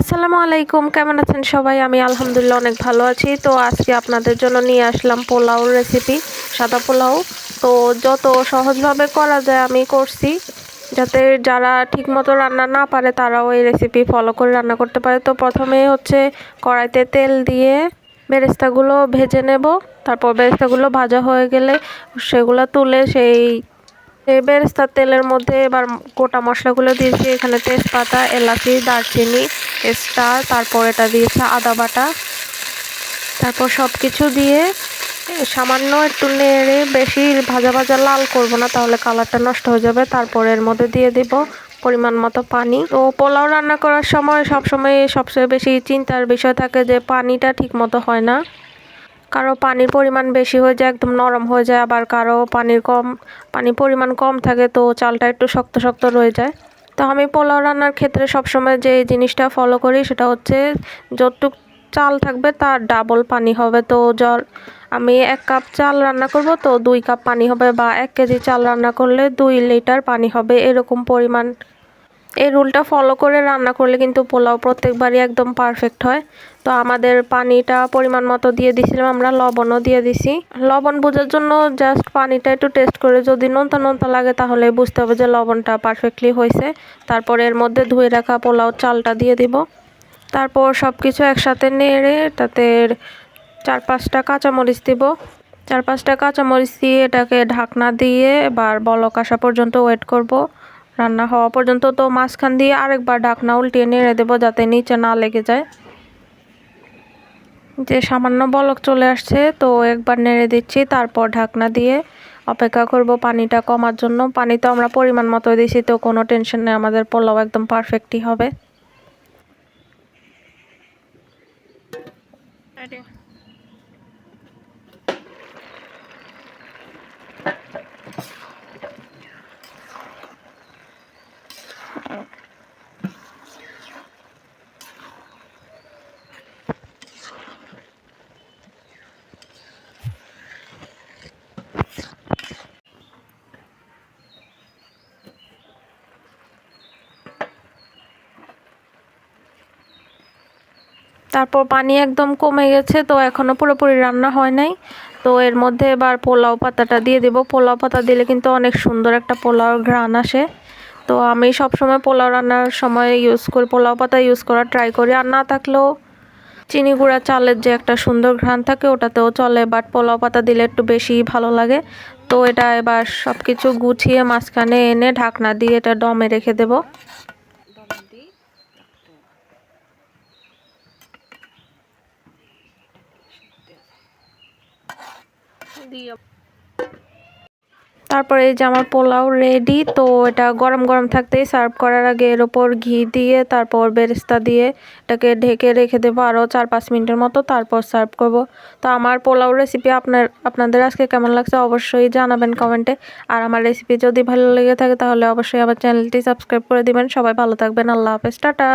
আসসালামু আলাইকুম, কেমন আছেন সবাই? আমি আলহামদুলিল্লাহ অনেক ভালো আছি। তো আজকে আপনাদের জন্য নিয়ে আসলাম পোলাও রেসিপি সাদা পোলাও। তো যত সহজভাবে করা যায় আমি করছি। যাতে যারা ঠিকমতো রান্না না পারে, তারাও এই রেসিপি ফলো করে রান্না করতে পারে। তো প্রথমে হচ্ছে কড়াইতে তেল দিয়ে বেরেস্তাগুলো ভেজে নেব। তারপর বেরেস্তাগুলো ভাজা হয়ে গেলে সেগুলো তুলে সেই বেরেস্তার তেলের মধ্যে এবার গোটা মশলাগুলো দিয়েছি। এখানে তেজপাতা, এলাচি, দারচিনি স্টার তারপর এটা দিয়েছে আদা বাটা। তারপর সব কিছু দিয়ে সামান্য একটু নেড়ে বেশি ভাজা ভাজা লাল করব না, তাহলে কালারটা নষ্ট হয়ে যাবে। তারপর এর মধ্যে দিয়ে দিব পরিমাণ মতো পানি। তো পোলাও রান্না করার সময় সবসময় সবচেয়ে বেশি চিন্তার বিষয় থাকে যে পানিটা ঠিক মতো হয় না। কারও পানির পরিমাণ বেশি হয়ে যায়, একদম নরম হয়ে যায়, আবার কারও পানির কম, পানির পরিমাণ কম থাকে, তো চালটা একটু শক্ত শক্ত রয়ে যায়। তো আমি পোলাও রান্নার ক্ষেত্রে সবসময় যে জিনিসটা ফলো করি সেটা হচ্ছে যতটুক চাল থাকবে তার ডাবল পানি হবে। তো জল, আমি এক কাপ চাল রান্না করব, তো দুই কাপ পানি হবে বা এক কেজি চাল রান্না করলে দুই লিটার পানি হবে, এরকম পরিমাণ এই রুলটা ফলো করে রান্না করলে কিন্তু পোলাও প্রত্যেকবারই একদম পারফেক্ট হয়। তো আমাদের পানিটা পরিমাণ মতো দিয়ে দিছিলাম আমরা লবণও দিয়ে দিছি। লবণ বোঝার জন্য জাস্ট পানিটা একটু টেস্ট করে যদি নোনতা নোনতা লাগে তাহলে বুঝতে হবে যে লবণটা পারফেক্টলি হয়েছে। তারপর এর মধ্যে ধুয়ে রাখা পোলাও চালটা দিয়ে দিব। তারপর সব কিছু একসাথে নেড়ে তাতে চার পাঁচটা কাঁচামরিচ দিব। চার পাঁচটা কাঁচামরিচ দিয়ে এটাকে ঢাকনা দিয়ে এবার বলক আসা পর্যন্ত ওয়েট করব। রান্না হওয়া পর্যন্ত তো মাঝখান দিয়ে আরেকবার ঢাকনা উল্টিয়ে নেড়ে দেবো যাতে নিচে না লেগে যায়। যে সামান্য বলক চলে আসছে, তো একবার নেড়ে দিচ্ছি, তারপর ঢাকনা দিয়ে অপেক্ষা করব পানিটা কমার জন্য। পানি তো আমরা পরিমাণ মতো দিছি, তো কোনো টেনশন নেই, আমাদের পোলাও একদম পারফেক্টই হবে। তারপর পানি একদম কমে গেছে, তো এখনও পুরোপুরি রান্না হয় নাই। তো এর মধ্যে এবার পোলাও পাতাটা দিয়ে দেবো। পোলাও পাতা দিলে কিন্তু অনেক সুন্দর একটা পোলাও ঘ্রাণ আসে। তো আমি সবসময় পোলাও রান্নার সময় ইউজ করি, পোলাও পাতা ইউজ করার ট্রাই করি। আর না থাকলেও চিনি গুঁড়া চালের যে একটা সুন্দর ঘ্রাণ থাকে, ওটাতেও চলে। বাট পোলাও পাতা দিলে একটু বেশি ভালো লাগে। তো এটা এবার সব কিছু গুছিয়ে মাঝখানে এনে ঢাকনা দিয়ে এটা দমে রেখে দেবো। তারপরে এই যে আমার পোলাও রেডি তো এটা গরম গরম থাকতেই সার্ভ করার আগে এর ওপর ঘি দিয়ে, তারপর বেরেস্তা দিয়ে এটাকে ঢেকে রেখে দেবো আরও চার পাঁচ মিনিটের মতো, তারপর সার্ভ করব। তো আমার পোলাও রেসিপি আপনার, আপনাদের আজকে কেমন লাগছে অবশ্যই জানাবেন কমেন্টে। আর আমার রেসিপি যদি ভালো লেগে থাকে তাহলে অবশ্যই আমার চ্যানেলটি সাবস্ক্রাইব করে দিবেন। সবাই ভালো থাকবেন। আল্লাহ হাফেজ। টাটা।